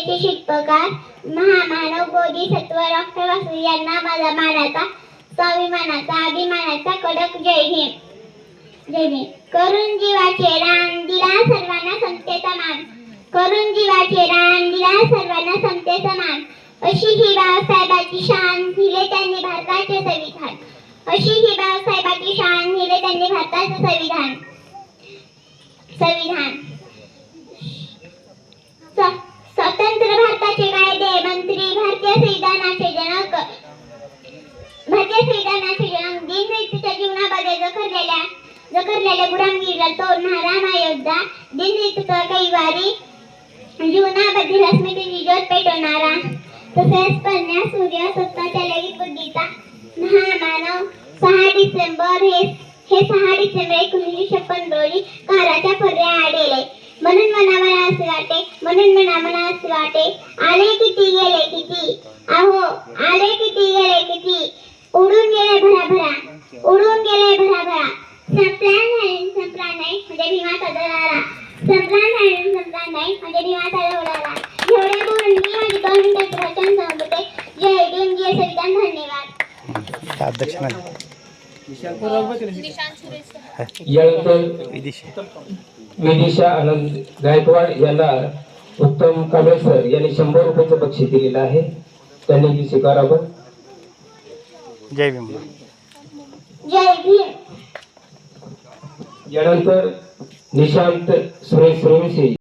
संस्थेचे शिल्पकार महामानव बोधिसत्व डॉक्टर वासू यांना माझा मानाचा स्वाभिमानाचा अभिमानाचा कडक जय भीम जय भीम करून जीवाचे रान दिला सर्वांना समतेचा मान. करून जीवाचे रान दिला सर्वांना समतेचा मान. अशी ही बाळासाहेबाची शान दिले त्यांनी भारताचे संविधान. अशी ही बाळासाहेबाची शान दिले त्यांनी भारताचे संविधान. संविधान. जखरलेल्या जखरलेल्या गुलामगिरीला तोडणारा महायोद्धा दिनदैत्याचा कैवारी जीवनाबद्दल अस्मितेची ज्योत पेटवणारा. तसेच कन्या सूर्य स्वतःच्या लगीत बुद्धीचा महामानव. सहा डिसेंबर हे हे सहा डिसेंबर एकोणीसशे छप्पन रोजी काराच्या पर्या आलेले म्हणून मना मला असे वाटे म्हणून मना मला असे वाटे. आले किती गेले किती? अहो आले किती गेले किती उडून गेले भरा भरा उडून गेले भरा भरा संपला नाही संपला दरारा संपला नाही संपला नाही म्हणजे बोलून मी माझी दोन मिनिटाचे भाषण संपवते जय भीम जय संविधान धन्यवाद अध्यक्ष विदिशा विदिशा आनंद गायकवाड यांना उत्तम कांबळे सर यांनी शंभर रुपयाचं बक्षीस दिलेलं आहे त्यांनी ती स्वीकारावं जय भीम जय भीम यानंतर निशांत सुरेश सुरवशी